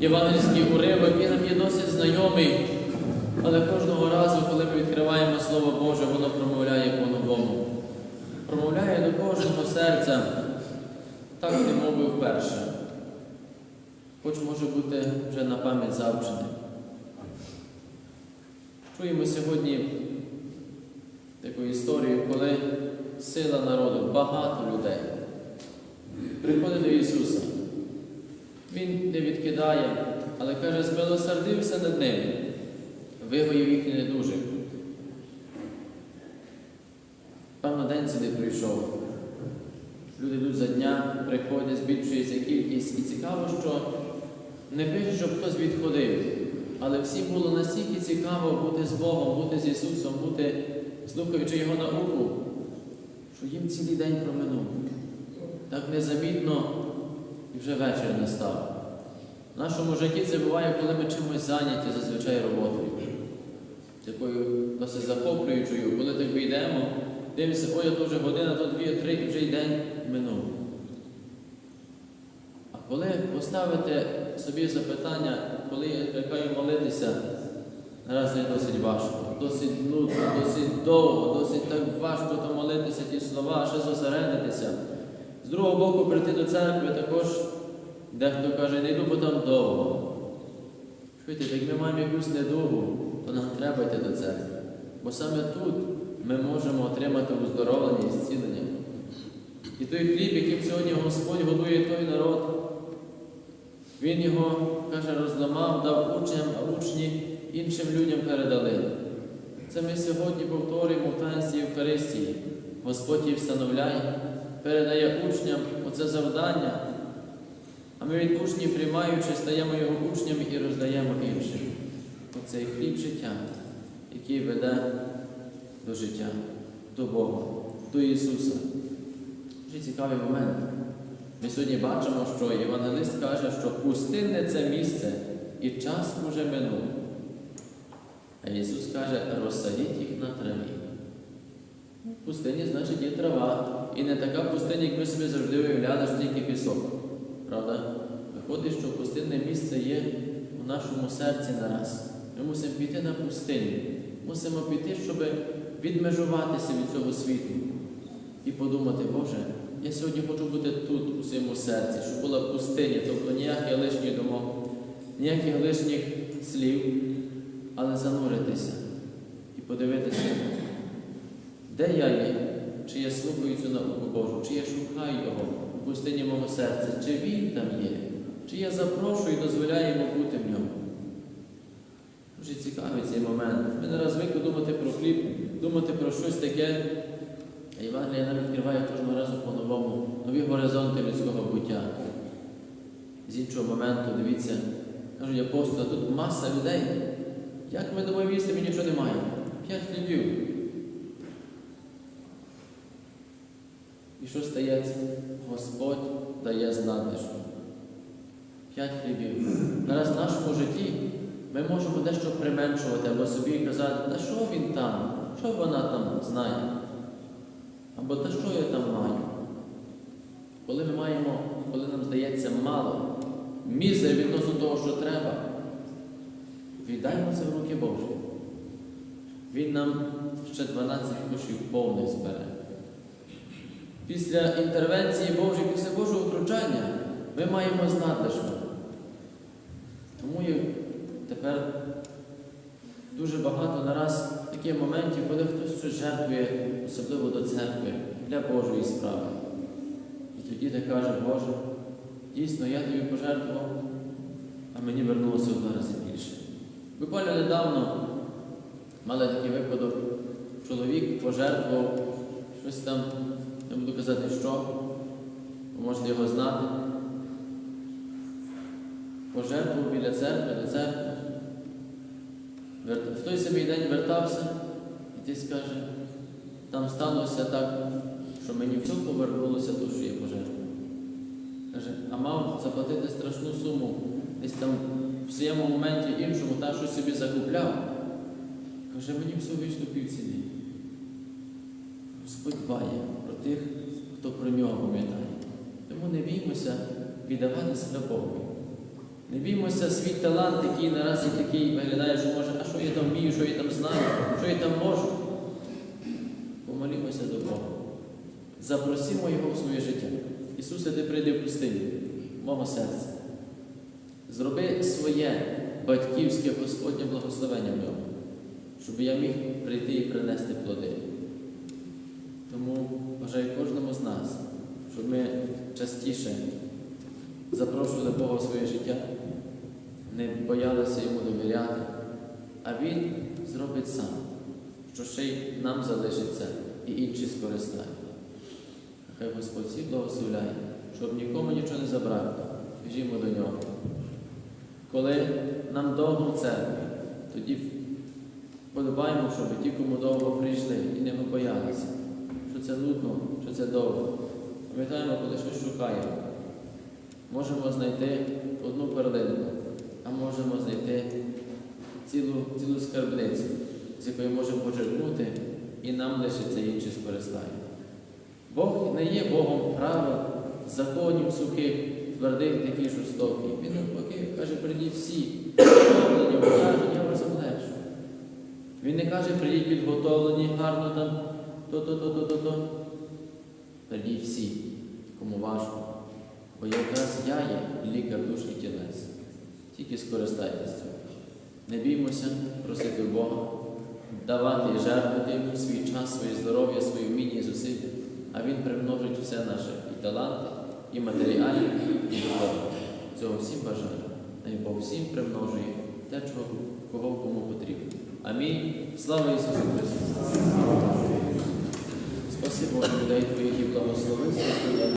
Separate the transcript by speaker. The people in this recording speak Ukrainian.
Speaker 1: євангельський уривок, він нам є досить знайомий, але кожного разу, коли ми відкриваємо Слово Боже, воно промовляє по-новому. Промовляє до кожного серця, так не мовив вперше. Хоч може бути вже на пам'ять завчене. Чуємо сьогодні таку історію, коли сила народу, багато людей приходить до Ісуса. Він не відкидає, але каже, змилосердився над ними, вигоїв їхній недужих. Певно, день сюди прийшов. Люди йдуть за дня, приходять, збільшується кількість. І цікаво, що не пише, щоб хтось відходив. Але всім було настільки цікаво бути з Богом, бути з Ісусом, бути, слухаючи Його науку, що їм цілий день проминув. Так незамітно і вже вечір настав. В нашому житті це буває, коли ми чимось зайняті зазвичай роботою. Такою досить захоплюючою, коли так вийдемо, дивимося, ой, то вже година, то дві, три, і вже й день минув. А коли поставите собі запитання, коли я чекаю молитися, наразі досить важко, досить нудно, досить довго, досить так важко то молитися ті слова, ще зосередитися. З другого боку, прийти до церкви також, дехто каже, не йду, бо там довго. Чуєте, як ми маємо якусь недугу, то нам треба йти до церкви. Бо саме тут ми можемо отримати уздоровлення і зцілення. І той хліб, яким сьогодні Господь годує той народ, Він його, каже, розламав, дав учням, а учні іншим людям передали. Це ми сьогодні повторюємо в таїнстві Євхаристії. Господь її встановляє, передає учням оце завдання, а ми від учнів, приймаючи, стаємо його учнями і роздаємо іншим. Оцей хліб життя, який веде до життя, до Бога, до Ісуса. Дуже цікавий момент. Ми сьогодні бачимо, що Євангелист каже, що пустинне це місце і час уже минув. А Ісус каже, розсадіть їх на траві. В пустині, значить, є трава. І не така пустиня, як ми собі завжди уявляли, що тільки пісок. Правда? Виходить, що пустинне місце є у нашому серці нараз. Ми мусимо піти на пустиню. Мусимо піти, щоб відмежуватися від цього світу і подумати, Боже, я сьогодні хочу бути тут, у своєму серці, щоб була пустиня, тобто ніяких лишніх думок, ніяких лишніх слів, але зануритися і подивитися, де я є, чи я слухаю цю науку Божу, чи я шукаю Його у пустині мого серця, чи Він там є, чи я запрошую і дозволяю йому бути в ньому. Дуже цікавий цей момент. Ми не раз звикли думати про хліб, думати про щось таке. А Євангелія нам відкриває кожного разу по-новому нові горизонти людського буття. З іншого моменту, дивіться, кажуть апостоли, тут маса людей. Як ми їсти, ми нічого не маємо. П'ять хлібів. І що стається? Господь дає з надлишку. П'ять хлібів. Зараз в нашому житті ми можемо дещо применшувати або собі казати, та що він там, що вона там знає? Або та що я там маю? Коли ми маємо, коли нам здається мало, мізер відносно того, що треба, віддаймо це в руки Божі. Він нам ще 12 кушів повних збере. Після інтервенції Божої, після Божого втручання, ми маємо знати, що. Тому є тепер дуже багато нараз таких моментів, коли хтось щось жертвує, особливо до церкви, для Божої справи. І тоді ти каже, Боже, дійсно, я тобі пожертвував, а мені вернулося в два рази більше. Буквально недавно мали такий випадок, чоловік пожертвував щось там, не буду казати, що, ви можете його знати. Пожертвував біля церкви, до церкви. В той самий день вертався і ти скаже, там сталося так, що мені все повернулося то, що я пожертвував. Каже, а мав заплатити страшну суму, десь там в своєму моменті іншому, та щось собі закупляв. Каже, мені все вийшло півціни. Господь дбає про тих, хто про нього пам'ятає. Тому не біймося віддавати себе Богу. Не біймося свій талант, який наразі такий виглядає, що може, а що я там вмію, що я там знаю, що я там можу. Помолімося до Бога. Запросимо Його в своє життя. Ісусе, ти прийди в пустиню, мого серця. Зроби своє батьківське Господнє благословення в ньому, щоб я міг прийти і принести плоди. Бажаю кожному з нас, щоб ми частіше запрошували Бога в своє життя, не боялися йому довіряти, а Він зробить сам, що ще й нам залишиться і інші скористають. Хай Господь всіх благословляє, щоб нікому нічого не забрати. Біжімо до нього. Коли нам довго в церкві, тоді подобаємо, щоб ті, кому довго прийшли і не боялися, що це нудно, що це довго. Пам'ятаємо, коли щось шукаємо. Можемо знайти одну перлинку, а можемо знайти цілу, цілу скарбницю, з якої можемо почерпнути, і нам лишиться інші скористають. Бог не є Богом правил, законів сухих, твердих, таких жорстоких. Він навпаки каже, прийдіть всі, каже, я вас облегшу. Він не каже, прийдіть підготовлені, гарно там, то-то, то-то, то-то. Прийдіть всі, кому важко. Бо якраз я є лікар душ і тілець. Тільки скористайтеся цього. Не біймося просити Бога, давати і жертвувати свій час, своє здоров'я, свої вміння і зусилля, а Він примножить все наше і таланти, і матеріальні, і духовні. Цього всім бажаю. Бог всім примножує те, чого кого кому потрібно. Амінь. Слава Ісусу Христу! Спасибо людей Твоїх і благослови.